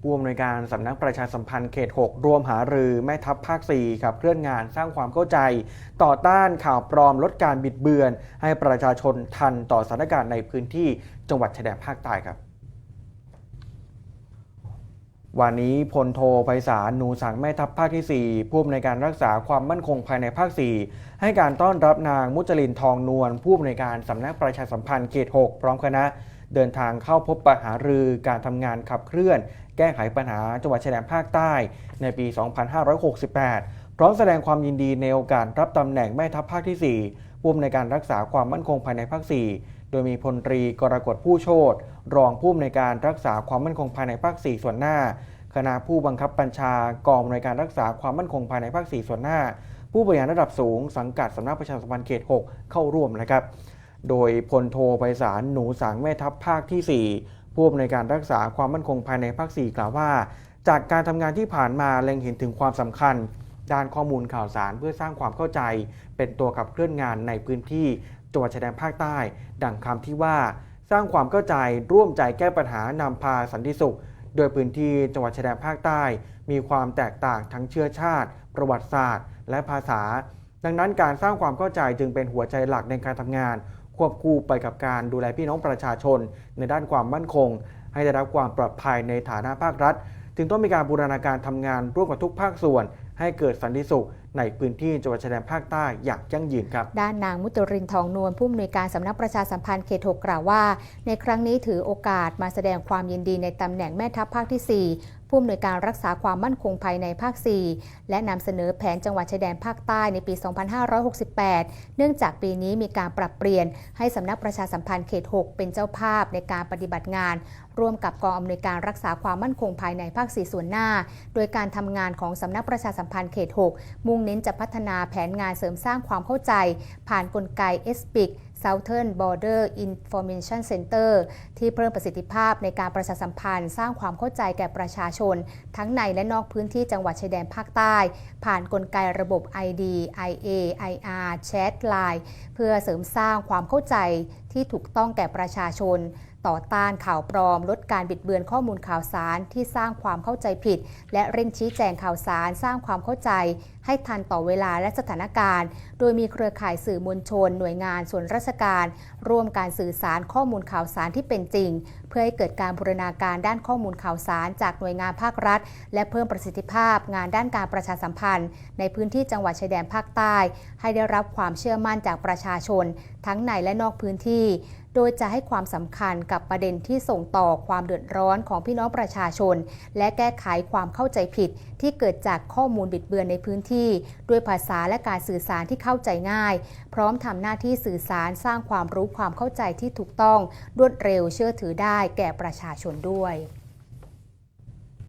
ผู้อำนวยการสำนักประชาสัมพันธ์เขต 6 รวมหารือแม่ทัพภาค4ครับเคลื่อนงานสร้างความเข้าใจ ต่อต้านข่าวปลอมลดการบิดเบือน ให้ประชาชนทันต่อสถานการณ์ในพื้นที่จังหวัดชายแดนภาคใต้ครับ วันนี้พลโทไพศาลหนูสังแม่ทัพภาคที่ 4 ผู้อำนวยการรักษาความมั่นคงภายในภาค 4 ให้การต้อนรับนางมุจลินทองนวลผู้อำนวยการสำนักประชาสัมพันธ์เขต 6 พร้อมคณะเดินทางเข้าพบปะหารือการทำงานขับเคลื่อน แก้ไขปัญหาจังหวัดชายแดนภาคใต้ในปี 2568 พร้อมแสดงความยินดีในโอกาสรับตำแหน่งแม่ทัพภาคที่ 4ผู้อำนวยการรักษาความมั่นคงภายในภาค 4 โดยมีพลตรีกรกฎผู้โชตรองผู้อำนวยการรักษาความมั่นคงภายในภาค 4 ส่วนหน้า คณะผู้บังคับบัญชากองอำนวยการรักษาความมั่นคงภายในภาค 4 ส่วนหน้า ผู้บริหารระดับสูง สังกัดสำนักประชาสัมพันธ์เขต 6 เข้าร่วมนะครับ โดยพลโทไพศาลหนูสังแม่ทัพภาคที่ 4 ผู้อำนวยการรักษาความมั่นคงภายในภาค 4 กล่าวว่า จากการทำงานที่ผ่านมาเล็งเห็นถึงความสำคัญ ด้านข้อมูลข่าวสารเพื่อสร้างความเข้าใจ เป็นตัวขับเคลื่อนงานในพื้นที่จังหวัดชายแดนภาคใต้ ดังคำที่ว่า สร้างความเข้าใจร่วมใจแก้ปัญหานำพาสันติสุข โดยพื้นที่จังหวัดชายแดนภาคใต้ มีความแตกต่างทั้งเชื้อชาติ ประวัติศาสตร์ และภาษา ดังนั้นการสร้างความเข้าใจจึงเป็นหัวใจหลักในการทำงาน ควบคู่ไปกับการดูแลพี่น้องประชาชน ในด้านความมั่นคง ให้ได้รับความปลอดภัยในฐานะภาครัฐ จึงต้องมีการบูรณาการทำงานร่วมกับทุกภาคส่วน ให้เกิดสันติสุขในพื้นที่จังหวัดชายแดนภาคใต้อย่างยั่งยืนครับ ด้านนางมุตรินทองนวลผู้อำนวยการสำนักประชาสัมพันธ์เขต6กล่าวว่า ในครั้งนี้ถือโอกาสมาแสดงความยินดีในตำแหน่งแม่ทัพภาคที่ 4ผู้อำนวยการรักษาความมั่นคงภายในภาค 4 และนำเสนอแผนจังหวัดชายแดนภาคใต้ในปี 2568 เนื่องจากปีนี้มีการปรับเปลี่ยนให้สำนักประชาสัมพันธ์เขต 6 เป็นเจ้าภาพในการปฏิบัติงาน ร่วมกับกองอำนวยการรักษาความมั่นคงภายในภาค 4 ส่วนหน้า โดยการทำงานของสำนักประชาสัมพันธ์เขต 6 มุ่งเน้นจะพัฒนาแผนงานเสริมสร้างความเข้าใจ ผ่านกลไก SPIC Southern Border Information Center ที่เพิ่มประสิทธิภาพในการประชาสัมพันธ์ สร้างความเข้าใจแก่ประชาชน ทั้งในและนอกพื้นที่จังหวัดชายแดนภาคใต้ ผ่านกลไกระบบ ID IA IR Chat Line เพื่อเสริมสร้างความเข้าใจที่ถูกต้องแก่ประชาชน ต่อต้านข่าวปลอม ลดการบิดเบือนข้อมูลข่าวสารที่สร้างความเข้าใจผิด และเร่งชี้แจงข่าวสาร สร้างความเข้าใจ ให้ทันต่อเวลาและสถานการณ์ โดยมีเครือข่ายสื่อมวลชน หน่วยงานส่วนราชการ ร่วมการสื่อสารข้อมูลข่าวสารที่เป็นจริง เพื่อให้เกิดการบูรณาการด้านข้อมูลข่าวสาร จากหน่วยงานภาครัฐ และเพิ่มประสิทธิภาพ งานด้านการประชาสัมพันธ์ ในพื้นที่จังหวัดชายแดนภาคใต้ ให้ได้รับความเชื่อมั่นจากประชาชนทั้งในและนอกพื้นที่ โดยจะให้ความสำคัญกับประเด็นที่ส่งต่อความเดือดร้อนของพี่น้องประชาชน และแก้ไขความเข้าใจผิด ที่เกิดจากข้อมูลบิดเบือนในพื้นที่ ด้วยภาษาและการสื่อสารที่เข้าใจง่าย พร้อมทำหน้าที่สื่อสารสร้างความรู้ความเข้าใจที่ถูกต้องรวดเร็วเชื่อถือได้แก่ประชาชนด้วย